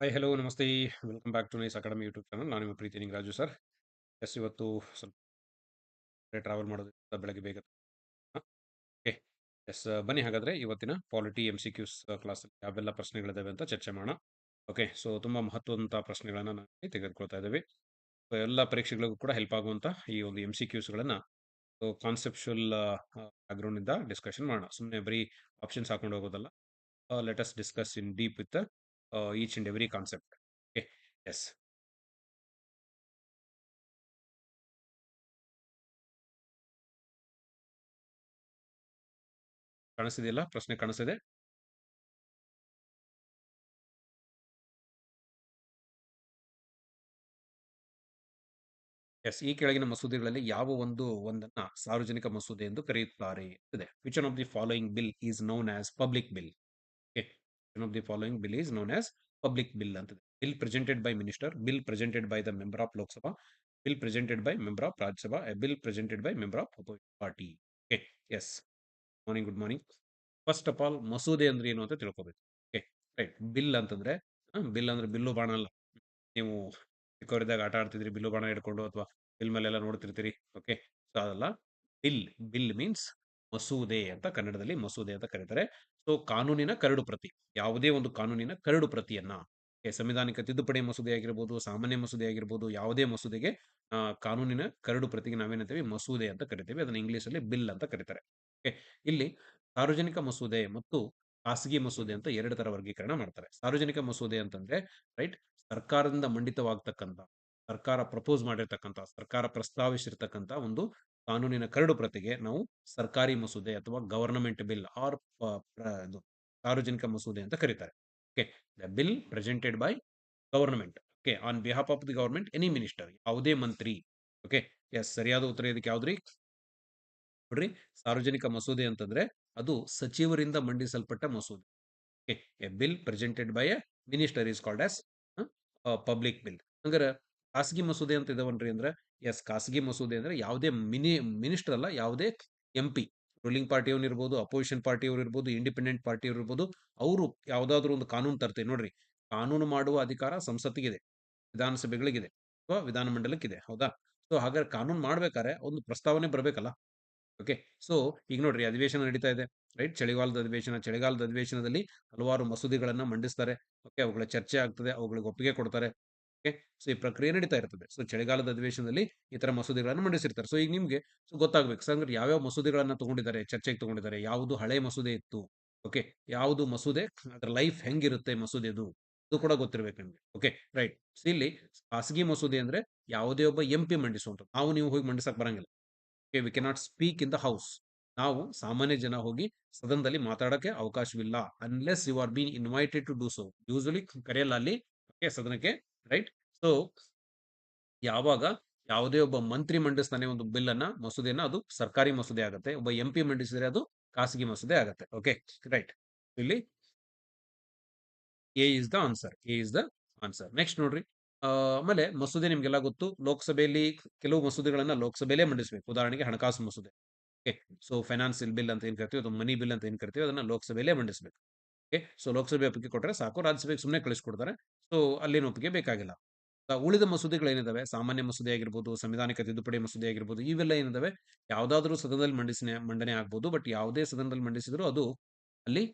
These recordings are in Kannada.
ಹಾಯ್, ಹಲೋ, ನಮಸ್ತೆ. Welcome back to Nice Academy YouTube channel. ನಾನು ನಿಮ್ಮ ಪ್ರೀತಿ ನಿಂಗರಾಜು ಸರ್. ಎಸ್, ಇವತ್ತು ಸ್ವಲ್ಪ ಟ್ರಾವೆಲ್ ಮಾಡೋದ್ರಿಂದ ಬೆಳಗ್ಗೆ ಬೇಗ ಓಕೆ. ಎಸ್ ಬನ್ನಿ ಹಾಗಾದರೆ ಇವತ್ತಿನ ಪಾಲಿಟಿ ಎಂ ಸಿ ಕ್ಯೂಸ್ ಕ್ಲಾಸಲ್ಲಿ ಯಾವೆಲ್ಲ ಪ್ರಶ್ನೆಗಳಿದ್ದಾವೆ ಅಂತ ಚರ್ಚೆ ಮಾಡೋಣ. ಓಕೆ, ಸೊ ತುಂಬ ಮಹತ್ವದಂಥ ಪ್ರಶ್ನೆಗಳನ್ನು ನಾವು ತೆಗೆದುಕೊಳ್ತಾ ಇದ್ದೇವೆ. ಸೊ, ಎಲ್ಲ ಪರೀಕ್ಷೆಗಳಿಗೂ ಕೂಡ ಹೆಲ್ಪ್ ಆಗುವಂಥ ಈ ಒಂದು ಎಂ ಸಿ ಕ್ಯೂಸ್ಗಳನ್ನು ಕಾನ್ಸೆಪ್ಷುವಲ್ ಬ್ಯಾಕ್ಗ್ರೌಂಡಿಂದ ಡಿಸ್ಕಷನ್ ಮಾಡೋಣ. ಸುಮ್ಮನೆ ಬರೀ ಆಪ್ಷನ್ಸ್ ಹಾಕೊಂಡು ಹೋಗೋದಲ್ಲ. Let's discuss in deep with each and every concept okay yes ಕಾಣಿಸ್ತಿದೆಯಲ್ಲ ಪ್ರಶ್ನೆ ಕಾಣಿಸ್ತಿದೆ ಎಸ್ ಈ ಕೆಳಗಿನ ಮಸೂದೆಗಳಲ್ಲಿ ಯಾವ ಒಂದು ಒಂದನ್ನ ಸಾರ್ವಜನಿಕ ಮಸೂದೆ ಎಂದು ಕರೆಯುತ್ತಾರೆ ಇದೆ which of the following bill is known as public bill which of the following bill is known as public bill ಅಂತ bill presented by minister bill presented by the member of Lok Sabha bill presented by member of Rajya Sabha bill presented by member of opposite party okay yes morning good morning first of all ಮಸೂದೆ ಅಂದ್ರೆ ಏನು ಅಂತ ತಿಳ್ಕೊಬೇಕು. ಓಕೆ ರೈಟ್ ಬಿಲ್ ಅಂತಂದ್ರೆ ಬಿಲ್ ಅಂದ್ರೆ ಬಿಲ್ಲು ಬಾಣ ಅಲ್ಲ. ನೀವು ಚಿಕ್ಕವರಿದ್ದಾಗ ಆಟ ಆಡ್ತಿದ್ರಿ, ಬಿಲ್ಲು ಬಾಣ ಹಿಡ್ಕೊಂಡು ಅಥವಾ ಬಿಲ್ ಮೇಲೆಲ್ಲ ನೋಡ್ತಿರ್ತೀರಿ. ಓಕೆ ಸೊ ಅದಲ್ಲ. ಬಿಲ್ ಬಿಲ್ ಮೀನ್ಸ್ ಮಸೂದೆ ಅಂತ ಕನ್ನಡದಲ್ಲಿ ಮಸೂದೆ ಅಂತ ಕರೀತಾರೆ. ಸೊ, ಕಾನೂನಿನ ಕರಡು ಪ್ರತಿ, ಯಾವುದೇ ಒಂದು ಕಾನೂನಿನ ಕರಡು ಪ್ರತಿಯನ್ನ ಸಂವಿಧಾನಿಕ ತಿದ್ದುಪಡಿ ಮಸೂದೆ ಆಗಿರ್ಬೋದು, ಸಾಮಾನ್ಯ ಮಸೂದೆ ಆಗಿರ್ಬೋದು, ಯಾವುದೇ ಮಸೂದೆಗೆ ಕಾನೂನಿನ ಕರಡು ಪ್ರತಿಗೆ ನಾವೇನಂತೀವಿ? ಮಸೂದೆ ಅಂತ ಕರಿತೀವಿ. ಅದನ್ನ ಇಂಗ್ಲಿಷಲ್ಲಿ ಬಿಲ್ ಅಂತ ಕರೀತಾರೆ. ಇಲ್ಲಿ ಸಾರ್ವಜನಿಕ ಮಸೂದೆ ಮತ್ತು ಖಾಸಗಿ ಮಸೂದೆ ಅಂತ ಎರಡು ತರ ವರ್ಗೀಕರಣ ಮಾಡ್ತಾರೆ. ಸಾರ್ವಜನಿಕ ಮಸೂದೆ ಅಂತಂದ್ರೆ, ರೈಟ್, ಸರ್ಕಾರದಿಂದ ಮಂಡಿತವಾಗ್ತಕ್ಕಂಥ, ಸರ್ಕಾರ ಪ್ರಪೋಸ್ ಮಾಡಿರ್ತಕ್ಕಂಥ, ಸರ್ಕಾರ ಪ್ರಸ್ತಾವಿಸಿರ್ತಕ್ಕಂಥ ಒಂದು ಕಾನೂನಿನ ಕರಡು ಪ್ರತಿಗೆ ನಾವು ಸರ್ಕಾರಿ ಮಸೂದೆ ಅಥವಾ ಗವರ್ನಮೆಂಟ್ ಬಿಲ್ ಆರ್ ಸಾರ್ವಜನಿಕ ಮಸೂದೆ ಅಂತ ಕರೀತಾರೆ. Okay, the bill presented by government. Okay, on behalf of the government any minister, ಯಾವುದೇ ಮಂತ್ರಿ. ಓಕೆ, ಎಸ್, ಸರಿಯಾದ ಉತ್ತರ ಇದಕ್ಕೆ ಯಾವ್ದ್ರಿ? ನೋಡ್ರಿ, ಸಾರ್ವಜನಿಕ ಮಸೂದೆ ಅಂತಂದ್ರೆ ಅದು ಸಚಿವರಿಂದ ಮಂಡಿಸಲ್ಪಟ್ಟ ಮಸೂದೆ. Okay, a bill presented by a minister is called as public bill. ಹಂಗಾರೆ ಖಾಸಗಿ ಮಸೂದೆ ಅಂತ ಇದಾವನ್ರಿ ಅಂದ್ರೆ ಎಸ್ ಖಾಸಗಿ ಮಸೂದೆ ಅಂದ್ರೆ ಯಾವುದೇ ಮಿನಿ, ಮಿನಿಸ್ಟರ್ ಅಲ್ಲ, ಯಾವುದೇ ಎಂ ಪಿ, ರೂಲಿಂಗ್ ಪಾರ್ಟಿಯವ್ರು ಇರ್ಬೋದು, ಅಪೋಸಿಷನ್ ಪಾರ್ಟಿಯವ್ರು ಇರ್ಬೋದು, ಇಂಡಿಪೆಂಡೆಂಟ್ ಪಾರ್ಟಿಯವ್ರು ಇರ್ಬೋದು, ಅವರು ಯಾವುದಾದ್ರೂ ಒಂದು ಕಾನೂನು ತರ್ತಾರೆ ನೋಡ್ರಿ, ಕಾನೂನು ಮಾಡುವ ಅಧಿಕಾರ ಸಂಸತ್ತಿಗಿದೆ, ವಿಧಾನಸಭೆಗಳಿಗಿದೆ, ಅಥವಾ ವಿಧಾನಮಂಡಲಕ್ಕಿದೆ, ಹೌದಾ? ಸೊ, ಹಾಗಾದ್ರೆ ಕಾನೂನು ಮಾಡ್ಬೇಕಾದ್ರೆ ಒಂದು ಪ್ರಸ್ತಾವನೆ ಬರಬೇಕಲ್ಲ. ಓಕೆ, ಸೊ, ಈಗ ನೋಡ್ರಿ ಅಧಿವೇಶನ ನಡೀತಾ ಇದೆ, ರೈಟ್? ಚಳಿಗಾಲದ ಅಧಿವೇಶನ, ಚಳಿಗಾಲದ ಅಧಿವೇಶನದಲ್ಲಿ ಹಲವಾರು ಮಸೂದೆಗಳನ್ನ ಮಂಡಿಸ್ತಾರೆ. ಓಕೆ, ಅವುಗಳ ಚರ್ಚೆ ಆಗ್ತದೆ, ಅವುಗಳಿಗೆ ಒಪ್ಪಿಗೆ ಕೊಡ್ತಾರೆ. ಸೊ, ಈ ಪ್ರಕ್ರಿಯೆ ನಡೀತಾ ಇರ್ತದೆ. ಸೊ, ಚಳಿಗಾಲದ ಅಧಿವೇಶನದಲ್ಲಿ ಈ ತರ ಮಸೂದೆಗಳನ್ನು ಮಂಡಿಸಿರ್ತಾರೆ. ಸೊ, ಈಗ ನಿಮ್ಗೆ ಸೊ, ಗೊತ್ತಾಗ್ಬೇಕು. ಅಂದ್ರೆ ಯಾವ್ಯಾವ ಮಸೂದೆಗಳನ್ನ ತಗೊಂಡಿದ್ದಾರೆ, ಚರ್ಚೆಗೆ ತಗೊಂಡಿದ್ದಾರೆ, ಯಾವುದು ಹಳೆ ಮಸೂದೆ ಇತ್ತು, ಓಕೆ? ಯಾವುದು ಮಸೂದೆ, ಅದರ ಲೈಫ್ ಹೆಂಗಿರುತ್ತೆ ಮಸೂದೆದು, ಅದು ಕೂಡ ಗೊತ್ತಿರ್ಬೇಕು ನಿಮ್ಗೆ, ಓಕೆ? ರೈಟ್. ಸೊ, ಇಲ್ಲಿ ಖಾಸಗಿ ಮಸೂದೆ ಅಂದ್ರೆ ಯಾವುದೇ ಒಬ್ಬ ಎಂ ಪಿ ಮಂಡಿಸುವಂತ ನಾವು ನೀವು ಹೋಗಿ ಮಂಡಿಸಕ್ ಬರಂಗಿಲ್ಲ, okay? We cannot speak in the house ನಾವು ಸಾಮಾನ್ಯ ಜನ ಹೋಗಿ ಸದನದಲ್ಲಿ ಮಾತಾಡಕ್ಕೆ ಅವಕಾಶವಿಲ್ಲ unless you are been invited to do so usually ಕರೆಯಲ್ಲ ಅಲ್ಲಿ, ಓಕೆ? ಸದನಕ್ಕೆ ರೈಟ್ ಸೊ ಯಾವಾಗ ಯಾವುದೇ ಒಬ್ಬ ಮಂತ್ರಿ ಮಂಡಿಸ್ತಾನೆ ಒಂದು ಬಿಲ್ ಅನ್ನ ಮಸೂದೆಯನ್ನ, ಅದು ಸರ್ಕಾರಿ ಮಸೂದೆ ಆಗುತ್ತೆ. ಒಬ್ಬ ಎಂ ಪಿ ಮಂಡಿಸಿದ್ರೆ ಅದು ಖಾಸಗಿ ಮಸೂದೆ ಆಗುತ್ತೆ. ಓಕೆ ರೈಟ್ ಇಲ್ಲಿ A is the answer A is the answer next ನೋಡ್ರಿ. ಆಮೇಲೆ ಮಸೂದೆ ನಿಮ್ಗೆಲ್ಲ ಗೊತ್ತು. ಲೋಕಸಭೆಯಲ್ಲಿ ಕೆಲವು ಮಸೂದೆಗಳನ್ನ ಲೋಕಸಭೆಯಲ್ಲೇ ಮಂಡಿಸಬೇಕು. ಉದಾಹರಣೆಗೆ ಹಣಕಾಸು ಮಸೂದೆ. ಓಕೆ ಸೊ ಫೈನಾನ್ಸಿಯಲ್ ಬಿಲ್ ಅಂತ ಏನ್ ಕರಿತೀವಿ ಅಥವಾ ಮನಿ ಬಿಲ್ ಅಂತ ಏನ್ ಕರಿತೀವಿ, ಅದನ್ನ ಲೋಕಸಭೆಯಲ್ಲೇ ಮಂಡಿಸಬೇಕು. ಸೊ ಲೋಕಸಭೆ ಒಪ್ಪಿಗೆ ಕೊಟ್ಟರೆ ಸಾಕು, ರಾಜ್ಯಸಭೆಗೆ ಸುಮ್ಮನೆ ಕಳಿಸ್ಕೊಡ್ತಾರೆ. ಸೊ ಅಲ್ಲಿನ ಒಪ್ಪಿಗೆ ಬೇಕಾಗಿಲ್ಲ. ಉಳಿದ ಮಸೂದೆಗಳು ಏನಿದಾವೆ? ಸಾಮಾನ್ಯ ಮಸೂದೆ ಆಗಿರ್ಬೋದು ಸಂವಿಧಾನಿಕ ತಿದ್ದುಪಡಿ ಮಸೂದೆ ಆಗಿರ್ಬೋದು, ಇವೆಲ್ಲ ಏನಿದಾವೆ? ಯಾವ್ದಾದ್ರೂ ಸದನದಲ್ಲಿ ಮಂಡಿಸಿನ, ಮಂಡನೆ ಆಗ್ಬೋದು, ಬಟ್ ಯಾವುದೇ ಸದನದಲ್ಲಿ ಮಂಡಿಸಿದ್ರು ಅದು ಅಲ್ಲಿ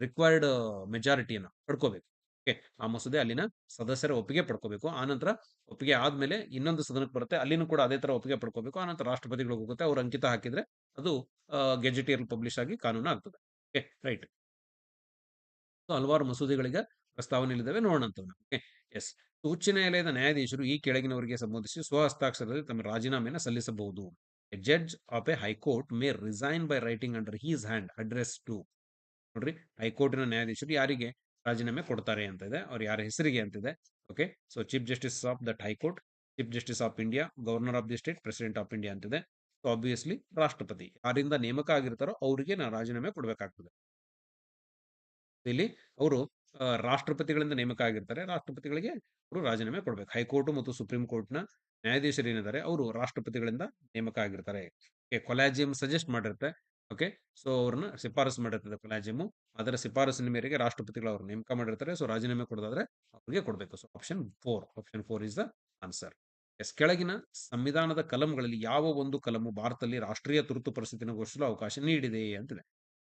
ರಿಕ್ವೈರ್ಡ್ ಮೆಜಾರಿಟಿಯನ್ನು ಪಡ್ಕೋಬೇಕು. ಓಕೆ, ಆ ಮಸೂದೆ ಅಲ್ಲಿನ ಸದಸ್ಯರ ಒಪ್ಪಿಗೆ ಪಡ್ಕೋಬೇಕು. ಆನಂತರ ಒಪ್ಪಿಗೆ ಆದ್ಮೇಲೆ ಇನ್ನೊಂದು ಸದನಕ್ಕೆ ಬರುತ್ತೆ. ಅಲ್ಲಿನೂ ಕೂಡ ಅದೇ ತರ ಒಪ್ಪಿಗೆ ಪಡ್ಕೋಬೇಕು. ಆನಂತರ ರಾಷ್ಟ್ರಪತಿಗಳಿಗೆ ಹೋಗುತ್ತೆ, ಅವ್ರು ಅಂಕಿತ ಹಾಕಿದ್ರೆ ಅದು ಗೆಜೆಟಿಯರ್ ಪಬ್ಲಿಷ್ ಆಗಿ ಕಾನೂನು ಆಗ್ತದೆ ಓಕೆ, ರೈಟ್. ಹಲವಾರು ಮಸೂದೆಗಳಿಗೆ ಪ್ರಸ್ತಾವನೆಯಲ್ಲಿದ್ದಾವೆ ನೋಡೋಣ ಓಕೆ, ಎಸ್. ಉಚ್ಚ ನ್ಯಾಯಾಲಯದ ನ್ಯಾಯಾಧೀಶರು ಈ ಕೆಳಗಿನವರಿಗೆ ಸಂಬಂಧಿಸಿ ಸ್ವಹಸ್ತಾಕ್ಷರದಲ್ಲಿ ತಮ್ಮ ರಾಜೀನಾಮೆಯನ್ನು ಸಲ್ಲಿಸಬಹುದು. A judge of a high court may resign by writing under his hand address to ನೋಡ್ರಿ ಹೈಕೋರ್ಟಿನ ನ್ಯಾಯಾಧೀಶರು ಯಾರಿಗೆ ರಾಜೀನಾಮೆ ಕೊಡ್ತಾರೆ ಅಂತ ಇದೆ ಅವ್ರು ಯಾರ ಹೆಸರಿಗೆ ಅಂತಿದೆ, okay. So chief justice of that high court chief justice of India governor of the state president of India ಅಂತಿದೆ. ಆಬ್ವಿಯಸ್ಲಿ ರಾಷ್ಟ್ರಪತಿ. ಯಾರಿಂದ ನೇಮಕ ಆಗಿರ್ತಾರೋ ಅವರಿಗೆ ನಾವು ರಾಜೀನಾಮೆ ಕೊಡಬೇಕಾಗ್ತದೆ. ಇಲ್ಲಿ ಅವರು ರಾಷ್ಟ್ರಪತಿಗಳಿಂದ ನೇಮಕ ಆಗಿರ್ತಾರೆ. ರಾಷ್ಟ್ರಪತಿಗಳಿಗೆ ಅವರು ರಾಜೀನಾಮೆ ಕೊಡಬೇಕು. ಹೈಕೋರ್ಟ್ ಮತ್ತು ಸುಪ್ರೀಂ ಕೋರ್ಟ್ನ ನ್ಯಾಯಾಧೀಶರು ಏನಿದ್ದಾರೆ, ಅವರು ರಾಷ್ಟ್ರಪತಿಗಳಿಂದ ನೇಮಕ ಆಗಿರ್ತಾರೆ. ಕೊಲಾಜಿಯಂ ಸಜೆಸ್ಟ್ ಮಾಡಿರುತ್ತೆ ಓಕೆ, ಸೊ ಅವ್ರನ್ನ ಶಿಫಾರಸು ಮಾಡಿರ್ತದೆ ಕೊಲಾಜಿಯಮು. ಅದರ ಶಿಫಾರಸಿನ ಮೇರೆಗೆ ರಾಷ್ಟ್ರಪತಿಗಳು ಅವರು ನೇಮಕ ಮಾಡಿರ್ತಾರೆ. ಸೊ ರಾಜೀನಾಮೆ ಕೊಡೋದಾದ್ರೆ ಅವ್ರಿಗೆ ಕೊಡಬೇಕು. So option four option four is the answer yes, ಕೆಳಗಿನ ಸಂವಿಧಾನದ ಕಲಂಗಳಲ್ಲಿ ಯಾವ ಒಂದು ಕಲಮು ಭಾರತದಲ್ಲಿ ರಾಷ್ಟ್ರೀಯ ತುರ್ತು ಪರಿಸ್ಥಿತಿಯನ್ನು ಘೋಷಿಸಲು ಅವಕಾಶ ನೀಡಿದೆ ಅಂತಿದೆ.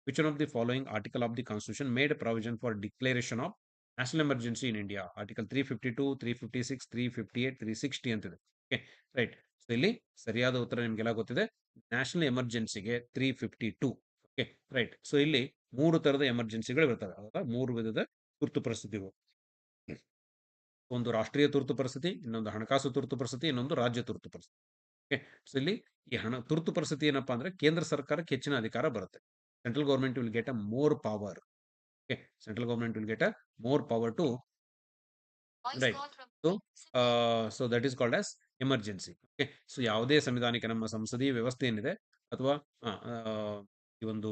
Which one of the following article of the constitution made provision for declaration of national emergency in India article three fifty two three fifty six three fifty eight three sixty ಅಂತಿದೆ. ಓಕೆ ರೈಟ್ ಸೊ ಇಲ್ಲಿ ಸರಿಯಾದ ಉತ್ತರ ನಿಮಗೆಲ್ಲ ಗೊತ್ತಿದೆ. National ಎಮರ್ಜೆನ್ಸಿಗೆ three fifty two okay right so ಇಲ್ಲಿ ಮೂರು ತರದ ಎಮರ್ಜೆನ್ಸಿಗಳು ಇರ್ತವೆ. ಹೌದಾ ಮೂರು ವಿಧದ ತುರ್ತು ಪರಿಸ್ಥಿತಿಗಳು. ಒಂದು ರಾಷ್ಟ್ರೀಯ ತುರ್ತು ಪರಿಸ್ಥಿತಿ ಇನ್ನೊಂದು ಹಣಕಾಸು ತುರ್ತು ಪರಿಸ್ಥಿತಿ ಇನ್ನೊಂದು ರಾಜ್ಯ ತುರ್ತು ಪರಿಸ್ಥಿತಿ. ಓಕೆ ಸೊ ಇಲ್ಲಿ ಈ ಹಣ ತುರ್ತು ಪರಿಸ್ಥಿತಿ ಏನಪ್ಪಾ ಅಂದ್ರೆ ಕೇಂದ್ರ ಸರ್ಕಾರಕ್ಕೆ ಹೆಚ್ಚಿನ ಅಧಿಕಾರ ಬರುತ್ತೆ. Central government will get a more power okay central government will get a more power to right So, so that is called as emergency okay so ಯಾವುದೇ ಸಂವಿಧಾನಿಕ ನಮ್ಮ ಸಂಸದೀಯ ವ್ಯವಸ್ಥೆ ಏನಿದೆ ಅಥವಾ ಈ ಒಂದು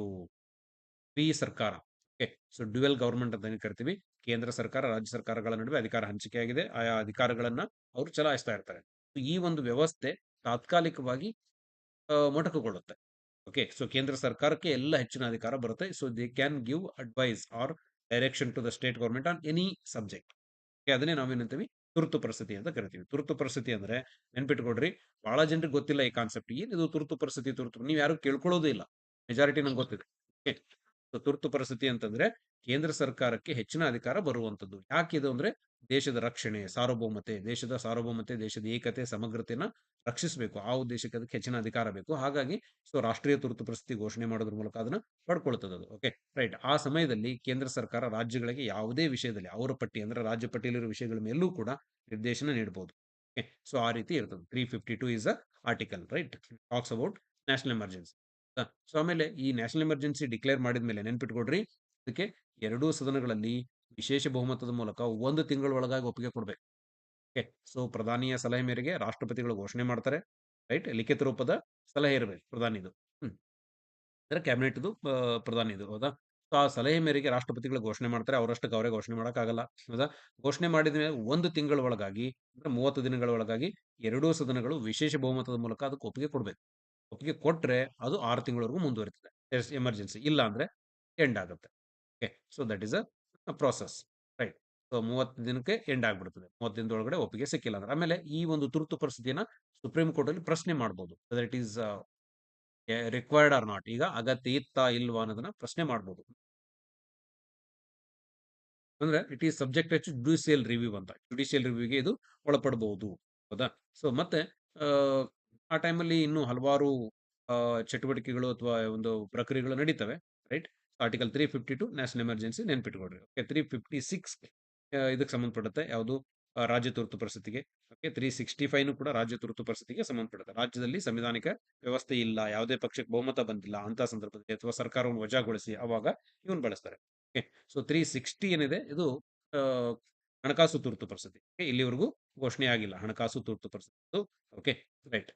ಫ್ರೀ ಸರ್ಕಾರ. ಓಕೆ ಸೊ ಡ್ಯುವೆಲ್ ಗವರ್ಮೆಂಟ್ ಅಂತ ಕರಿತೀವಿ. ಕೇಂದ್ರ ಸರ್ಕಾರ ರಾಜ್ಯ ಸರ್ಕಾರಗಳ ನಡುವೆ ಅಧಿಕಾರ ಹಂಚಿಕೆಯಾಗಿದೆ. ಆಯಾ ಅಧಿಕಾರಗಳನ್ನ ಅವರು ಚಲಾಯಿಸ್ತಾ ಇರ್ತಾರೆ. ಈ ಒಂದು ವ್ಯವಸ್ಥೆ ತಾತ್ಕಾಲಿಕವಾಗಿ ಮೊಟಕುಗೊಳ್ಳುತ್ತೆ. ಓಕೆ ಸೊ ಕೇಂದ್ರ ಸರ್ಕಾರಕ್ಕೆ ಎಲ್ಲ ಹೆಚ್ಚಿನ ಅಧಿಕಾರ ಬರುತ್ತೆ. So they can give advice or direction to the state government on any subject. ಅದನ್ನೇ ನಾವೇನಂತೀವಿ? ತುರ್ತು ಪರಿಸ್ಥಿತಿ ಅಂತ ಕರಿತೀವಿ. ತುರ್ತು ಪರಿಸ್ಥಿತಿ ಅಂದ್ರೆ ನೆನ್ಪಿಟ್ಕೊಡ್ರಿ ಬಹಳ ಜನರಿಗೆ ಗೊತ್ತಿಲ್ಲ ಈ ಕಾನ್ಸೆಪ್ಟ್. ಏನಿದು ತುರ್ತು ಪರಿಸ್ಥಿತಿ ತುರ್ತು ನೀವು ಯಾರು ಕೇಳ್ಕೊಳ್ಳೋದು ಇಲ್ಲ. ಮೆಜಾರಿಟಿ ನಂಗೆ ಗೊತ್ತಿದೆ. So, ತುರ್ತು ಪರಿಸ್ಥಿತಿ ಅಂತಂದ್ರೆ ಕೇಂದ್ರ ಸರ್ಕಾರಕ್ಕೆ ಹೆಚ್ಚಿನ ಅಧಿಕಾರ ಬರುವಂತದ್ದು ಯಾಕಿದು ಅಂದ್ರೆ ದೇಶದ ರಕ್ಷಣೆ, ಸಾರ್ವಭೌಮತೆ, ದೇಶದ ಸಾರ್ವಭೌಮತೆ, ದೇಶದ ಏಕತೆ ಸಮಗ್ರತೆಯನ್ನ ರಕ್ಷಿಸಬೇಕು. ಆ ಉದ್ದೇಶಕ್ಕೆ ಅದಕ್ಕೆ ಹೆಚ್ಚಿನ ಅಧಿಕಾರ ಬೇಕು. ಹಾಗಾಗಿ ಸೊ, ರಾಷ್ಟ್ರೀಯ ತುರ್ತು ಪರಿಸ್ಥಿತಿ ಘೋಷಣೆ ಮಾಡೋದ್ರ ಮೂಲಕ ಅದನ್ನ ಪಡ್ಕೊಳ್ತದೆ ಓಕೆ ರೈಟ್ ಆ ಸಮಯದಲ್ಲಿ ಕೇಂದ್ರ ಸರ್ಕಾರ ರಾಜ್ಯಗಳಿಗೆ ಯಾವುದೇ ವಿಷಯದಲ್ಲಿ, ಅವರ ಪಟ್ಟಿ ಅಂದ್ರೆ ರಾಜ್ಯ ಪಟ್ಟಿಯಲ್ಲಿರುವ ವಿಷಯಗಳ ಮೇಲೂ ಕೂಡ ನಿರ್ದೇಶನ ನೀಡಬಹುದು ಸೊ ಆ ರೀತಿ ಇರ್ತದೆ. Three fifty two is a article right talks about national emergency so ಆಮೇಲೆ ಈ ನ್ಯಾಷನಲ್ ಎಮರ್ಜೆನ್ಸಿ ಡಿಕ್ಲೇರ್ ಮಾಡಿದ ಮೇಲೆ ನೆನ್ಪಿಟ್ಕೊಡ್ರಿ ಅದಕ್ಕೆ ಎರಡೂ ಸದನಗಳಲ್ಲಿ ವಿಶೇಷ ಬಹುಮತದ ಮೂಲಕ ಒಂದು ತಿಂಗಳ ಒಳಗಾಗಿ ಒಪ್ಪಿಗೆ ಕೊಡಬೇಕು. ಓಕೆ ಸೊ ಪ್ರಧಾನಿಯ ಸಲಹೆ ಮೇರೆಗೆ ರಾಷ್ಟ್ರಪತಿಗಳು ಘೋಷಣೆ ಮಾಡ್ತಾರೆ. ರೈಟ್ ಲಿಖಿತ ರೂಪದ ಸಲಹೆ ಇರಬೇಕು ಪ್ರಧಾನಿದು. ಹ್ಮ್. ಅಂದ್ರೆ ಕ್ಯಾಬಿನೆಟ್ದು ಪ್ರಧಾನಿದು. ಹೌದಾ? ಸೊ ಆ ಸಲಹೆ ಮೇರೆಗೆ ರಾಷ್ಟ್ರಪತಿಗಳು ಘೋಷಣೆ ಮಾಡ್ತಾರೆ. ಅವರಷ್ಟಕ್ಕೆ ಅವರೇ ಘೋಷಣೆ ಮಾಡೋಕ್ಕಾಗಲ್ಲ. ಹೌದಾ? ಘೋಷಣೆ ಮಾಡಿದ ಮೇಲೆ ಒಂದು ತಿಂಗಳ ಒಳಗಾಗಿ, ಅಂದ್ರೆ ಮೂವತ್ತು ದಿನಗಳ ಒಳಗಾಗಿ ಎರಡೂ ಸದನಗಳು ವಿಶೇಷ ಬಹುಮತದ ಮೂಲಕ ಅದಕ್ಕೆ ಒಪ್ಪಿಗೆ ಕೊಡಬೇಕು. ಒಪ್ಪಿಗೆ ಕೊಟ್ಟರೆ ಅದು ಆರು ತಿಂಗಳವರೆಗೂ ಮುಂದುವರಿತದೆ. ಎಮರ್ಜೆನ್ಸಿ ಇಲ್ಲ ಅಂದರೆ ಎಂಡ್ ಆಗುತ್ತೆ. Okay so that is a process right so ಮೂವತ್ತು ದಿನಕ್ಕೆ ಎಂಡ್ ಆಗಿಬಿಡ್ತದೆ. ಮೂವತ್ತು ದಿನದೊಳಗಡೆ ಒಪ್ಪಿಗೆ ಸಿಕ್ಕಿಲ್ಲ ಅಂದ್ರೆ. ಆಮೇಲೆ ಈ ಒಂದು ತುರ್ತು ಪರಿಸ್ಥಿತಿಯನ್ನ ಸುಪ್ರೀಂ ಕೋರ್ಟಲ್ಲಿ ಪ್ರಶ್ನೆ ಮಾಡ್ಬೋದು. It is required or not ಈಗ ಅಗತ್ಯ ಇತ್ತಾ ಇಲ್ವಾ ಅನ್ನೋದನ್ನ ಪ್ರಶ್ನೆ ಮಾಡ್ಬೋದು. ಅಂದ್ರೆ it is subject to judicial review ಅಂತ. ಜುಡಿಷಿಯಲ್ ರಿವ್ಯೂಗೆ ಇದು ಒಳಪಡಬಹುದು ಹೌದಾ? ಸೊ ಮತ್ತೆ ಆ, ಟೈಮಲ್ಲಿ ಇನ್ನೂ ಹಲವಾರು ಚಟುವಟಿಕೆಗಳು ಅಥವಾ ಒಂದು ಪ್ರಕ್ರಿಯೆಗಳು ನಡೀತವೆ right? Article three fifty two national emergency ನೆನ್ಪಿಟ್ಕೊಡ್ರಿ okay? Three fifty six ಇದಕ್ಕೆ ಸಂಬಂಧಪಡುತ್ತೆ. ಯಾವುದು? ರಾಜ್ಯ ತುರ್ತು ಪರಿಸ್ಥಿತಿಗೆ ಓಕೆ? ತ್ರೀ ಸಿಕ್ಸ್ಟಿ ಫೈವ್ನು ಕೂಡ ರಾಜ್ಯ ತುರ್ತು ಪರಿಸ್ಥಿತಿಗೆ ಸಂಬಂಧಪಡುತ್ತೆ. ರಾಜ್ಯದಲ್ಲಿ ಸಂವಿಧಾನಿಕ ವ್ಯವಸ್ಥೆ ಇಲ್ಲ ಯಾವುದೇ ಪಕ್ಷಕ್ಕೆ ಬಹುಮತ ಬಂದಿಲ್ಲ ಅಂತ ಸಂದರ್ಭದಲ್ಲಿ ಅಥವಾ ಸರ್ಕಾರವನ್ನು ವಜಾಗೊಳಿಸಿ ಅವಾಗ ಇವನ್ ಬಳಸ್ತಾರೆ ಓಕೆ? ಸೊ ತ್ರೀ ಸಿಕ್ಸ್ಟಿ ಏನಿದೆ? ಇದು ಹಣಕಾಸು ತುರ್ತು ಪರಿಸ್ಥಿತಿ ಓಕೆ? ಇಲ್ಲಿವರೆಗೂ ಘೋಷಣೆ ಆಗಿಲ್ಲ ಹಣಕಾಸು ತುರ್ತು ಪರಿಸ್ಥಿತಿ ಓಕೆ? ರೈಟ್.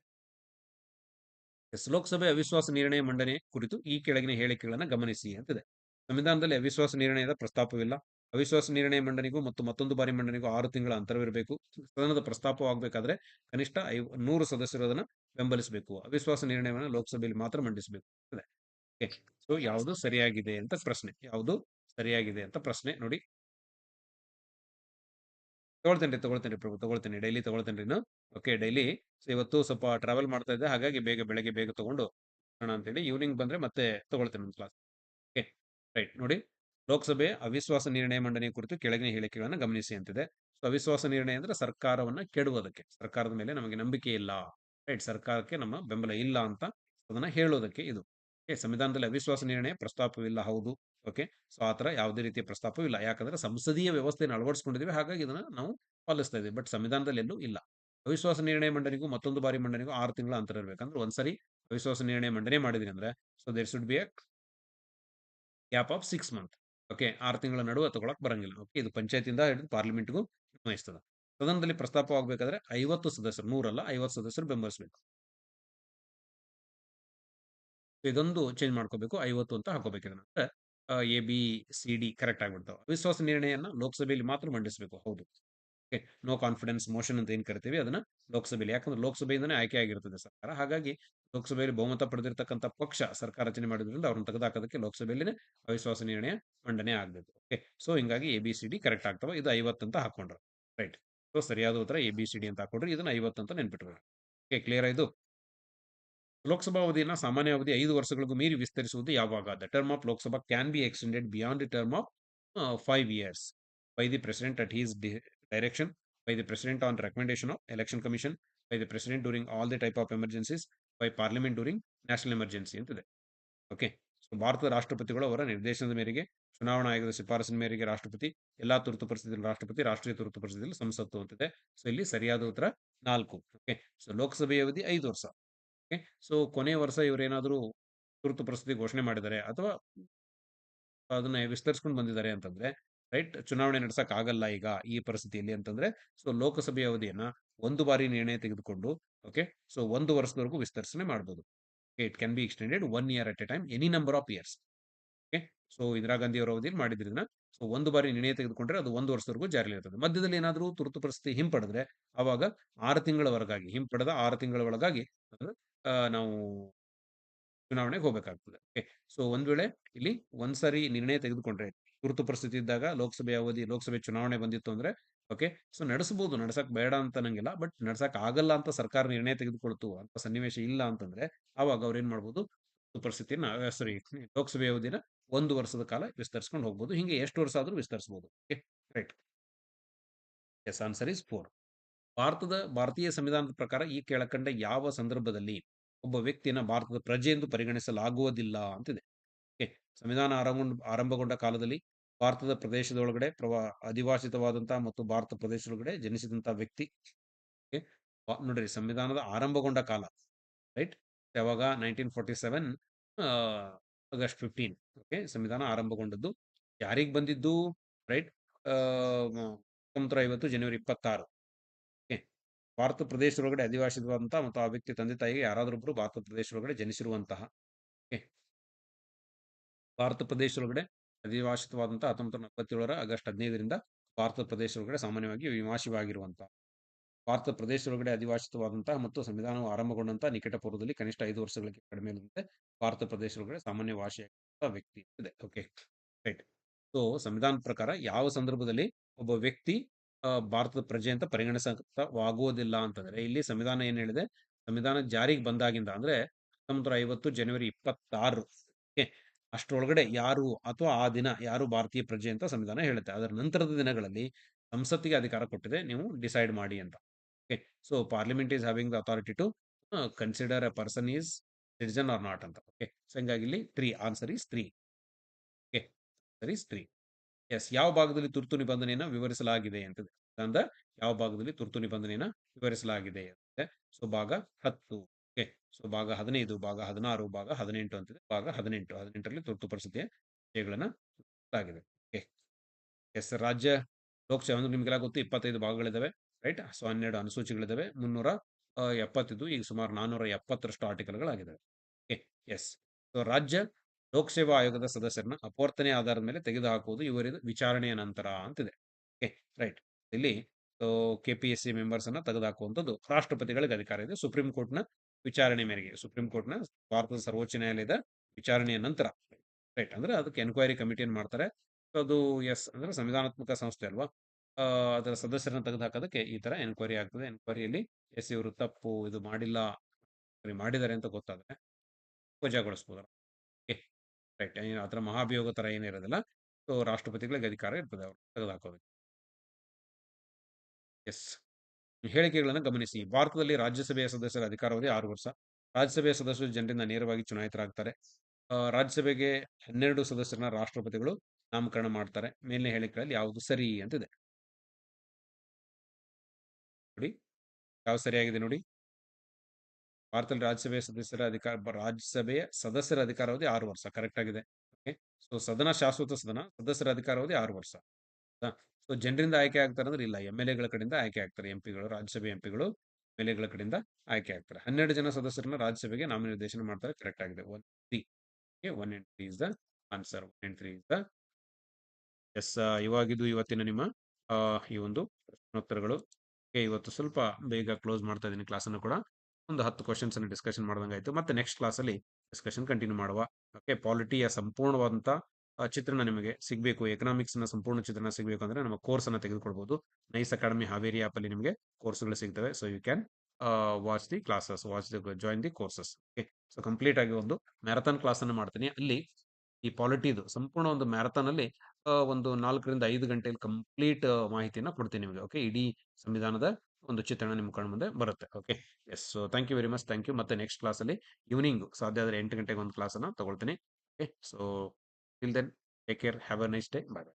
ಲೋಕಸಭೆ ಅವಿಶ್ವಾಸ ನಿರ್ಣಯ ಮಂಡನೆ ಕುರಿತು ಈ ಕೆಳಗಿನ ಹೇಳಿಕೆಗಳನ್ನು ಗಮನಿಸಿ ಅಂತಿದೆ. ಸಂವಿಧಾನದಲ್ಲಿ ಅವಿಶ್ವಾಸ ನಿರ್ಣಯದ ಪ್ರಸ್ತಾಪವಿಲ್ಲ. ಅವಿಶ್ವಾಸ ನಿರ್ಣಯ ಮಂಡನೆಗೂ ಮತ್ತು ಮತ್ತೊಂದು ಬಾರಿ ಮಂಡನೆಗೂ ಆರು ತಿಂಗಳ ಅಂತರವಿರಬೇಕು. ಸದನದ ಪ್ರಸ್ತಾಪವಾಗಬೇಕಾದ್ರೆ ಕನಿಷ್ಠ ಐ, ನೂರು ಸದಸ್ಯರು ಅದನ್ನು ಬೆಂಬಲಿಸಬೇಕು. ಅವಿಶ್ವಾಸ ನಿರ್ಣಯವನ್ನು ಲೋಕಸಭೆಯಲ್ಲಿ ಮಾತ್ರ ಮಂಡಿಸಬೇಕು ಸೊ, ಯಾವುದು ಸರಿಯಾಗಿದೆ ಅಂತ ಪ್ರಶ್ನೆ. ಯಾವುದು ಸರಿಯಾಗಿದೆ ಅಂತ ಪ್ರಶ್ನೆ ನೋಡಿ. ತಗೊಳ್ತೇನೆ ತಗೊಳ್ತೇನೆ ಪ್ರಭು ತಗೊಳ್ತೇನೆ ಡೈಲಿ ತಗೊಳ್ತೇನೆ ರೀ ಓಕೆ ಡೈಲಿ ಸೊ ಇವತ್ತು ಸ್ವಲ್ಪ ಟ್ರಾವೆಲ್ ಮಾಡ್ತಾ ಇದ್ದೆ. ಹಾಗಾಗಿ ಬೇಗ ಬೆಳಗ್ಗೆ ಬೇಗ ತಗೊಂಡು ಹೋಗೋಣ ಅಂತೇಳಿ ಈವ್ನಿಂಗ್ ಬಂದ್ರೆ ಮತ್ತೆ ತಗೊಳ್ತೇನೆ ಒಂದು ಕ್ಲಾಸ್ ಓಕೆ ರೈಟ್ ನೋಡಿ, ಲೋಕಸಭೆ ಅವಿಶ್ವಾಸ ನಿರ್ಣಯ ಮಂಡನೆ ಕುರಿತು ಕೆಳಗಿನ ಹೇಳಿಕೆಗಳನ್ನು ಗಮನಿಸಿ ಅಂತಿದೆ. ಸೊ ಅವಿಶ್ವಾಸ ನಿರ್ಣಯ ಅಂದ್ರೆ ಸರ್ಕಾರವನ್ನ ಕೆಡುವುದಕ್ಕೆ, ಸರ್ಕಾರದ ಮೇಲೆ ನಮಗೆ ನಂಬಿಕೆ ಇಲ್ಲ. ರೈಟ್ ಸರ್ಕಾರಕ್ಕೆ ನಮ್ಮ ಬೆಂಬಲ ಇಲ್ಲ ಅಂತ ಅದನ್ನ ಹೇಳೋದಕ್ಕೆ ಇದು. ಓಕೆ ಸಂವಿಧಾನದಲ್ಲಿ ಅವಿಶ್ವಾಸ ನಿರ್ಣಯ ಪ್ರಸ್ತಾಪವಿಲ್ಲ, ಹೌದು. ಓಕೆ. ಸೊ, ಆ ಥರ ಯಾವುದೇ ರೀತಿಯ ಪ್ರಸ್ತಾಪವಿಲ್ಲ ಯಾಕಂದ್ರೆ ಸಂಸದೀಯ ವ್ಯವಸ್ಥೆಯನ್ನು ಅಳವಡಿಸ್ಕೊಂಡಿದ್ದೀವಿ. ಹಾಗಾಗಿ ಇದನ್ನ ನಾವು ಪಾಲಿಸ್ತಾ ಇದ್ದೀವಿ. ಬಟ್ ಸಂವಿಧಾನದಲ್ಲಿ ಎಲ್ಲೂ ಇಲ್ಲ. ಅವಿಶ್ವಾಸ ನಿರ್ಣಯ ಮಂಡನೆಗೂ ಮತ್ತೊಂದು ಬಾರಿ ಮಂಡನೆಗೂ ಆರು ತಿಂಗಳ ಅಂತರ ಇರಬೇಕಂದ್ರೆ ಒಂದ್ಸರಿ ಅವಿಶ್ವಾಸ ನಿರ್ಣಯ ಮಂಡನೆ ಮಾಡಿದ್ರಿ ಅಂದ್ರೆ, so there should be a gap of six month okay, ಆರು ತಿಂಗಳ ನಡುವೆ ತಗೊಳಕ್ ಬರಂಗಿಲ್ಲ. ಓಕೆ, ಇದು ಪಂಚಾಯತಿಂದ ಹಿಡಿದು ಪಾರ್ಲಿಮೆಂಟ್ಗೂ ಅನ್ವಯಿಸ್ತದೆ. ಸದನದಲ್ಲಿ ಪ್ರಸ್ತಾಪವಾಗಬೇಕಾದ್ರೆ ಐವತ್ತು ಸದಸ್ಯರು, ನೂರಲ್ಲ, ಐವತ್ತು ಸದಸ್ಯರು ಬೆಂಬಲಿಸಬೇಕು. ಇದೊಂದು ಚೇಂಜ್ ಮಾಡ್ಕೋಬೇಕು, ಐವತ್ತು ಅಂತ ಹಾಕೋಬೇಕು ಇದನ್ನ A, B, C, D correct ಆಗ್ಬಿಡ್ತಾವೆ. ವಿಶ್ವಾಸ ನಿರ್ಣಯನ ಲೋಕಸಭೆಯಲ್ಲಿ ಮಾತ್ರ ಮಂಡಿಸಬೇಕು. ಹೌದು. ಓಕೆ. ನೋ ಕಾನ್ಫಿಡೆನ್ಸ್, ಮೋಷನ್ ಅಂತ ಏನ್ ಕರಿತೀವಿ ಅದನ್ನ ಲೋಕಸಭೆಯಲ್ಲಿ ಯಾಕಂದ್ರೆ ಲೋಕಸಭೆಯಿಂದನೇ ಆಯ್ಕೆ ಆಗಿರ್ತದೆ ಸರ್ಕಾರ. ಹಾಗಾಗಿ ಲೋಕಸಭೆಯಲ್ಲಿ ಬಹುಮತ ಪಡೆದಿರ್ತಕ್ಕಂಥ ಪಕ್ಷ ಸರ್ಕಾರ ರಚನೆ ಮಾಡಿದ್ರಿಂದ ಅವ್ರನ್ನ ತೆಗೆದುಹಾಕೋದಕ್ಕೆ ಲೋಕಸಭೆಯಲ್ಲಿ ಅವಿಶ್ವಾಸ ನಿರ್ಣಯ ಮಂಡನೆ ಆಗಬೇಕು. ಓಕೆ. ಸೊ, ಹಿಂಗಾಗಿ A, B, C, D correct ಆಗ್ತವೆ. ಇದು ಐವತ್ತು ಅಂತ ಹಾಕೊಂಡ್ರು. ರೈಟ್. ಸೊ, ಸರಿಯಾದ ಉತ್ತರ ಎ, ಬಿ, ಸಿ, ಡಿ ಅಂತ ಹಾಕೊಂಡ್ರಿ. ಇದನ್ನ ಐವತ್ತು ಅಂತ ನೆನ್ಪಿಟ್ರು ಓಕೆ. ಕ್ಲಿಯರ್ ಆಯ್ತು? ಲೋಕಸಭಾ ಅವಧಿಯನ್ನ ಸಾಮಾನ್ಯ ಅವಧಿ ಐದು ವರ್ಷಗಳಿಗೂ ಮೀರಿ ವಿಸ್ತರಿಸುವುದು ಯಾವಾಗ? The term of Lok Sabha can be extended beyond the term of five years by the president at his direction by the president on recommendation of election commission by the president during all the type of emergencies by parliament during national emergency ಅಂತಿದೆ. ಓಕೆ ಸೊ ಭಾರತದ ರಾಷ್ಟ್ರಪತಿಗಳು ಅವರ ನಿರ್ದೇಶನದ ಮೇರೆಗೆ, ಚುನಾವಣಾ ಆಯೋಗದ ಶಿಫಾರಸಿನ ಮೇರೆಗೆ ರಾಷ್ಟ್ರಪತಿ, ಎಲ್ಲಾ ತುರ್ತು ಪರಿಸ್ಥಿತಿಯಲ್ಲಿ ರಾಷ್ಟ್ರಪತಿ, ರಾಷ್ಟ್ರೀಯ ತುರ್ತು ಪರಿಸ್ಥಿತಿಯಲ್ಲಿ ಸಂಸತ್ತು ಅಂತಿದೆ. ಸೊ ಇಲ್ಲಿ ಸರಿಯಾದ ಉತ್ತರ ನಾಲ್ಕು. ಓಕೆ ಸೊ ಲೋಕಸಭೆಯ ಅವಧಿ ಐದು ವರ್ಷ. ಸೊ, ಕೊನೆ ವರ್ಷ ಇವರೇನಾದರೂ ತುರ್ತು ಪರಿಸ್ಥಿತಿ ಘೋಷಣೆ ಮಾಡಿದ್ದಾರೆ ಅಥವಾ ಅದನ್ನ ವಿಸ್ತರಿಸ್ಕೊಂಡು ಬಂದಿದ್ದಾರೆ ಅಂತಂದ್ರೆ, ರೈಟ್, ಚುನಾವಣೆ ನಡೆಸಕ್ ಆಗಲ್ಲ ಈಗ ಈ ಪರಿಸ್ಥಿತಿಯಲ್ಲಿ ಅಂತಂದ್ರೆ, ಸೊ ಲೋಕಸಭೆಯ ಅವಧಿಯನ್ನ ಒಂದು ಬಾರಿ ನಿರ್ಣಯ ತೆಗೆದುಕೊಂಡು, ಓಕೆ, ಸೊ, ಒಂದು ವರ್ಷದವರೆಗೂ ವಿಸ್ತರಿಸಣೆ ಮಾಡಬಹುದು it can be extended one year at a time any number of years okay, so, Indira Gandhi ಅವರ ಅವಧಿಯಲ್ಲಿ ಮಾಡಿದ್ರಿಂದ ಸೊ, ಒಂದು ಬಾರಿ ನಿರ್ಣಯ ತೆಗೆದುಕೊಂಡ್ರೆ ಅದು ಒಂದು ವರ್ಷದವರೆಗೂ ಜಾರಿಯಲ್ಲಿ ಇರ್ತದೆ. ಮಧ್ಯದಲ್ಲಿ ಏನಾದರೂ ತುರ್ತು ಪರಿಸ್ಥಿತಿ ಹಿಂಪಡೆದ್ರೆ ಆವಾಗ ಆರು ತಿಂಗಳವರೆಗಾಗಿ, ಹಿಂಪಡೆದ ಆರು ತಿಂಗಳ ಒಳಗಾಗಿ ನಾವು ಚುನಾವಣೆಗೆ ಹೋಗಬೇಕಾಗ್ತದೆ. ಓಕೆ ಸೊ ಒಂದ್ ವೇಳೆ ಇಲ್ಲಿ ಒಂದ್ಸರಿ ನಿರ್ಣಯ ತೆಗೆದುಕೊಂಡ್ರೆ, ತುರ್ತು ಪರಿಸ್ಥಿತಿ ಇದ್ದಾಗ ಲೋಕಸಭೆ ಅವಧಿ, ಲೋಕಸಭೆ ಚುನಾವಣೆ ಬಂದಿತ್ತು ಅಂದ್ರೆ ಓಕೆ ಸೊ ನಡೆಸಬಹುದು, ನಡ್ಸಕ್ ಬೇಡ ಅಂತ ನಂಗಿಲ್ಲ ಬಟ್ ನಡ್ಸಕ್ ಆಗಲ್ಲ ಅಂತ ಸರ್ಕಾರ ನಿರ್ಣಯ ತೆಗೆದುಕೊಳ್ತು, ಅಂತ ಸನ್ನಿವೇಶ ಇಲ್ಲ ಅಂತಂದ್ರೆ, ಅವಾಗ ಅವ್ರು ಏನ್ ಮಾಡ್ಬೋದು? ಪರಿಸ್ಥಿತಿನ ಸಾರಿ ಲೋಕಸಭೆ ಅವಧಿನ ಒಂದು ವರ್ಷದ ಕಾಲ ವಿಸ್ತರಿಸ್ಕೊಂಡು ಹೋಗ್ಬೋದು. ಹಿಂಗೆ ಎಷ್ಟು ವರ್ಷ ಆದ್ರೂ ವಿಸ್ತರಿಸಬಹುದು right yes answer is four ಭಾರತದ ಭಾರತೀಯ ಸಂವಿಧಾನದ ಪ್ರಕಾರ ಈ ಕೆಳಕಂಡ ಯಾವ ಸಂದರ್ಭದಲ್ಲಿ ಒಬ್ಬ ವ್ಯಕ್ತಿಯನ್ನು ಭಾರತದ ಪ್ರಜೆ ಎಂದು ಪರಿಗಣಿಸಲಾಗುವುದಿಲ್ಲ ಅಂತಿದೆ. ಓಕೆ ಸಂವಿಧಾನ ಆರಂಭಗೊಂಡ ಆರಂಭಗೊಂಡ ಕಾಲದಲ್ಲಿ ಭಾರತದ ಪ್ರದೇಶದೊಳಗಡೆ ಪ್ರವಾ ಅಧಿವಾಸಿತವಾದಂತಹ ಮತ್ತು ಭಾರತ ಪ್ರದೇಶದೊಳಗಡೆ ಜನಿಸಿದಂತಹ ವ್ಯಕ್ತಿ ಓಕೆ ನೋಡ್ರಿ ಸಂವಿಧಾನದ ಆರಂಭಗೊಂಡ ಕಾಲ ರೈಟ್ ಯಾವಾಗ? Nineteen forty seven August fifteen okay ಸಂವಿಧಾನ ಆರಂಭಗೊಂಡದ್ದು. ಯಾರಿಗೆ ಬಂದಿದ್ದು? ರೈಟ್ ಹತ್ತೊಂಬತ್ತು ಐವತ್ತು ಜನವರಿ ಇಪ್ಪತ್ತಾರು. ಓಕೆ ಭಾರತ ಪ್ರದೇಶದೊಳಗಡೆ ಅಧಿವಾಸಿರುವಂತಹ ಮತ್ತು ಆ ವ್ಯಕ್ತಿ ತಂದೆ ತಾಯಿಗೆ ಯಾರಾದ್ರೊಬ್ರು ಭಾರತ ಪ್ರದೇಶದೊಳಗಡೆ ಜನಿಸಿರುವಂತಹ ಓಕೆ ಭಾರತ ಪ್ರದೇಶದೊಳಗಡೆ ಅಧಿವಾಸಿತವಾದಂತಹ ಹತ್ತೊಂಬತ್ತು ನಲವತ್ತೇಳರ ಆಗಸ್ಟ್ ಹದಿನೈದರಿಂದ ಭಾರತ ಪ್ರದೇಶದೊಳಗಡೆ ಸಾಮಾನ್ಯವಾಗಿ ವಿನಾಶವಾಗಿರುವಂತಹ ಭಾರತ ಪ್ರದೇಶದೊಳಗಡೆ ಅಧಿವಾಸಿತವಾದಂತಹ ಮತ್ತು ಸಂವಿಧಾನವು ಆರಂಭಗೊಂಡಂತಹ ನಿಕಟ ಪೂರ್ವದಲ್ಲಿ ಕನಿಷ್ಠ ಐದು ವರ್ಷಗಳಿಗೆ ಕಡಿಮೆ ಇರುವಂತೆ ಭಾರತ ಪ್ರದೇಶದೊಳಗಡೆ ಸಾಮಾನ್ಯ ಭಾಷೆಯಾಗಿರುವಂತಹ ವ್ಯಕ್ತಿ ಇದೆ. ಓಕೆ ರೈಟ್ ಸೊ ಸಂವಿಧಾನ ಪ್ರಕಾರ ಯಾವ ಸಂದರ್ಭದಲ್ಲಿ ಒಬ್ಬ ವ್ಯಕ್ತಿ ಭಾರತದ ಪ್ರಜೆ ಅಂತ ಪರಿಗಣಿಸವಾಗುವುದಿಲ್ಲ ಅಂತಂದ್ರೆ, ಇಲ್ಲಿ ಸಂವಿಧಾನ ಏನ್ ಹೇಳಿದೆ? ಸಂವಿಧಾನ ಜಾರಿಗೆ ಬಂದಾಗಿಂದ ಅಂದ್ರೆ ಹತ್ತೊಂಬತ್ತು ಐವತ್ತು ಜನವರಿ ಇಪ್ಪತ್ತಾರು ಅಷ್ಟರೊಳಗಡೆ ಯಾರು ಅಥವಾ ಆ ದಿನ ಯಾರು ಭಾರತೀಯ ಪ್ರಜೆ ಅಂತ ಸಂವಿಧಾನ ಹೇಳುತ್ತೆ. ಅದರ ನಂತರದ ದಿನಗಳಲ್ಲಿ ಸಂಸತ್ತಿಗೆ ಅಧಿಕಾರ ಕೊಟ್ಟಿದೆ, ನೀವು ಡಿಸೈಡ್ ಮಾಡಿ ಅಂತ. Okay so parliament is having the authority to consider a person is citizen or not ಅಂತ. ಓಕೆ ಸೊ ಹಿಂಗಾಗಿ ಇಲ್ಲಿ three answer is three okay answer is three yes ಯಾವ ಭಾಗದಲ್ಲಿ ತುರ್ತು ನಿಬಂಧನೆಯನ್ನ ವಿವರಿಸಲಾಗಿದೆ ಅಂತ ಅಂದ ಯಾವ ಭಾಗದಲ್ಲಿ ತುರ್ತು ನಿಬಂಧನೆಯನ್ನ ವಿವರಿಸಲಾಗಿದೆ ಅಂತಿದೆ ಸೊ ಭಾಗ ಹತ್ತು. ಓಕೆ ಸೊ ಭಾಗ ಹದಿನೈದು, ಭಾಗ ಹದಿನಾರು, ಭಾಗ ಹದಿನೆಂಟು ಅಂತಿದೆ ಭಾಗ ಹದಿನೆಂಟು, ಹದಿನೆಂಟರಲ್ಲಿ ತುರ್ತು ಪರಿಸ್ಥಿತಿಯ ವಿಷಯಗಳನ್ನು ಓಕೆ ಎಸ್ ರಾಜ್ಯ ಲೋಕಸಭೆ, ಅಂದ್ರೆ ನಿಮಗೆಲ್ಲ ಗೊತ್ತು ಇಪ್ಪತ್ತೈದು ಭಾಗಗಳಿದಾವೆ. ರೈಟ್? ಸೊ, ಹನ್ನೆರಡು ಅನುಸೂಚಿಗಳಿದಾವೆ. ಮುನ್ನೂರ ಎಪ್ಪತ್ತಿದ್ದು ಈಗ ಸುಮಾರು ನಾನ್ನೂರ ಎಪ್ಪತ್ತರಷ್ಟು ಆರ್ಟಿಕಲ್ಗಳಾಗಿದ್ದಾವೆ ಓಕೆ, ಎಸ್. ಸೊ, ರಾಜ್ಯ ಲೋಕಸೇವಾ ಆಯೋಗದ ಸದಸ್ಯರನ್ನ ಅಪವರ್ತನೆ ಆಧಾರದ ಮೇಲೆ ತೆಗೆದುಹಾಕುವುದು ಇವರ ವಿಚಾರಣೆಯ ನಂತರ ಅಂತಿದೆ. Okay, right. ಇಲ್ಲಿ K P S C members ಅನ್ನ ತೆಗೆದುಹಾಕುವಂಥದ್ದು ರಾಷ್ಟ್ರಪತಿಗಳಿಗೆ ಅಧಿಕಾರ ಇದೆ. ಸುಪ್ರೀಂ ಕೋರ್ಟ್ನ ವಿಚಾರಣೆ ಮೇರೆಗೆ, ಸುಪ್ರೀಂ ಕೋರ್ಟ್ನ ಭಾರತದ ಸರ್ವೋಚ್ಚ ನ್ಯಾಯಾಲಯದ ವಿಚಾರಣೆಯ ನಂತರ. ರೈಟ್, ಅಂದ್ರೆ ಅದಕ್ಕೆ ಎನ್ಕ್ವೈರಿ ಕಮಿಟಿಯನ್ನು ಮಾಡ್ತಾರೆ. ಅದು, ಎಸ್, ಅಂದ್ರೆ ಸಂವಿಧಾನಾತ್ಮಕ ಸಂಸ್ಥೆ ಅಲ್ವಾ? ಅದರ ಸದಸ್ಯರನ್ನ ತೆಗೆದುಹಾಕೋದಕ್ಕೆ ಈ ತರ ಎನ್ಕ್ವೈರಿ ಆಗ್ತದೆ. ಎನ್ಕ್ವೈರಿಯಲ್ಲಿ ಎಸ್ ಇವರು ತಪ್ಪು, ಇದು ಮಾಡಿಲ್ಲ ಮಾಡಿದ್ದಾರೆ ಅಂತ ಗೊತ್ತಾದ್ರೆ ವಜಾಗೊಳಿಸ್ಬೋದಲ್ಲ ರೈಟ್. ಅದರ ಮಹಾಭಿಯೋಗ ತರ ಏನಿರೋದಿಲ್ಲ ಸೊ, ರಾಷ್ಟ್ರಪತಿಗಳಿಗೆ ಅಧಿಕಾರ ಇರ್ತದೆ ಅವರು ತೆಗೆದುಹಾಕೋದಕ್ಕೆ ಎಸ್. ಹೇಳಿಕೆಗಳನ್ನು ಗಮನಿಸಿ. ಭಾರತದಲ್ಲಿ ರಾಜ್ಯಸಭೆಯ ಸದಸ್ಯರ ಅಧಿಕಾರಾವಧಿ ಆರು ವರ್ಷ. ರಾಜ್ಯಸಭೆಯ ಸದಸ್ಯರು ಜನರಿಂದ ನೇರವಾಗಿ ಚುನಾಯಿತರಾಗ್ತಾರೆ. ರಾಜ್ಯಸಭೆಗೆ ಹನ್ನೆರಡು ಸದಸ್ಯರನ್ನ ರಾಷ್ಟ್ರಪತಿಗಳು ನಾಮಕರಣ ಮಾಡ್ತಾರೆ. ಮೇಲಿನ ಹೇಳಿಕೆಗಳಲ್ಲಿ ಯಾವುದು ಸರಿ ಅಂತಿದೆ. ನೋಡಿ. ಯಾವ ಸರಿಯಾಗಿದೆ ನೋಡಿ. ಭಾರತದಲ್ಲಿ ರಾಜ್ಯಸಭೆಯ ಸದಸ್ಯರ ಅಧಿಕಾರ ರಾಜ್ಯಸಭೆಯ ಸದಸ್ಯರ ಅಧಿಕಾರಾವಧಿ ಆರು ವರ್ಷ. ಕರೆಕ್ಟ್ ಆಗಿದೆ. ಓಕೆ. ಸೊ ಸದನ ಶಾಶ್ವತ ಸದನ, ಸದಸ್ಯರ ಅಧಿಕಾರಾವಧಿ ಆರು ವರ್ಷ. ಸೊ ಜನರಿಂದ ಆಯ್ಕೆ ಆಗ್ತಾರೆ ಅಂದ್ರೆ ಇಲ್ಲ. ಎಂ ಎಲ್ ಎಗಳ ಕಡೆಯಿಂದ ಆಯ್ಕೆ ಆಗ್ತಾರೆ. ಎಂಪಿಗಳು ರಾಜ್ಯಸಭೆ ಎಂಪಿಗಳು ಎಂ ಎಲ್ ಎಗಳ ಕಡೆಯಿಂದ ಆಯ್ಕೆ ಆಗ್ತಾರೆ. ಹನ್ನೆರಡು ಜನ ಸದಸ್ಯರನ್ನ ರಾಜ್ಯಸಭೆಗೆ ನಾಮನಿರ್ದೇಶನ ಮಾಡ್ತಾರೆ. ಕರೆಕ್ಟ್ ಆಗಿದೆ. One three one and three is the answer one and three is the yes ಇವಾಗಿದ್ದು ಇವತ್ತಿನ ನಿಮ್ಮ ಈ ಒಂದು ಪ್ರಶ್ನೋತ್ತರಗಳು. ಇವತ್ತು ಸ್ವಲ್ಪ ಬೇಗ ಕ್ಲೋಸ್ ಮಾಡ್ತಾ ಇದ್ದೀನಿ ಕ್ಲಾಸನ್ನು ಕೂಡ. ಒಂದು ಹತ್ತು ಕ್ವಶನ್ಸ್ ಅನ್ನು ಡಿಸ್ಕಷನ್ ಮಾಡ್ದಂಗೆ ಆಯ್ತು. ಮತ್ತೆ ನೆಕ್ಸ್ಟ್ ಕ್ಲಾಸಲ್ಲಿ ಡಿಸ್ಕಷನ್ ಕಂಟಿನ್ಯೂ ಮಾಡುವ. ಓಕೆ ಪಾಲಿಟಿಯ ಸಂಪೂರ್ಣವಾದಂಥ ಚಿತ್ರಣ ನಿಮಗೆ ಸಿಗಬೇಕು. ಎಕನಾಮಿಕ್ಸ್ನ ಸಂಪೂರ್ಣ ಚಿತ್ರಣ ಸಿಗಬೇಕು ಅಂದ್ರೆ ನಮ್ಮ ಕೋರ್ಸ್ ಅನ್ನು ತೆಗೆದುಕೊಳ್ಬಹುದು ನೈಸ್ ಅಕಾಡೆಮಿ ಹಾವೇರಿ ಆ್ಯಪಲ್ಲಿ ನಿಮಗೆ ಕೋರ್ಸ್ಗಳು ಸಿಗ್ತವೆ. So you can watch the classes watch the join the courses okay so complete ಆಗಿ ಒಂದು ಮ್ಯಾರಥಾನ್ ಕ್ಲಾಸ್ ಅನ್ನು ಮಾಡ್ತೀನಿ. ಅಲ್ಲಿ ಈ ಪಾಲಿಟಿದು ಸಂಪೂರ್ಣ ಒಂದು ಮ್ಯಾರಥಾನ್ ಅಲ್ಲಿ ಒಂದು ನಾಲ್ಕರಿಂದ ಐದು ಗಂಟೆಯಲ್ಲಿ ಕಂಪ್ಲೀಟ್ ಮಾಹಿತಿಯನ್ನು ಕೊಡ್ತೀನಿ ನಿಮಗೆ, ಓಕೆ? ಇಡೀ ಸಂವಿಧಾನದ ಒಂದು ಚಿತ್ರಣ ನಿಮ್ಮ ಕಣ್ಣು ಮುಂದೆ ಬರುತ್ತೆ, okay? Yes so thank you very much thank you ಮತ್ತೆ ನೆಕ್ಸ್ಟ್ ಕ್ಲಾಸಲ್ಲಿ ಈವ್ನಿಂಗ್ ಸಾಧ್ಯ ಆದರೆ ಎಂಟು ಗಂಟೆಗೆ ಒಂದು ಕ್ಲಾಸನ್ನು ತಗೊಳ್ತೀನಿ, okay? So till then take care have a nice day bye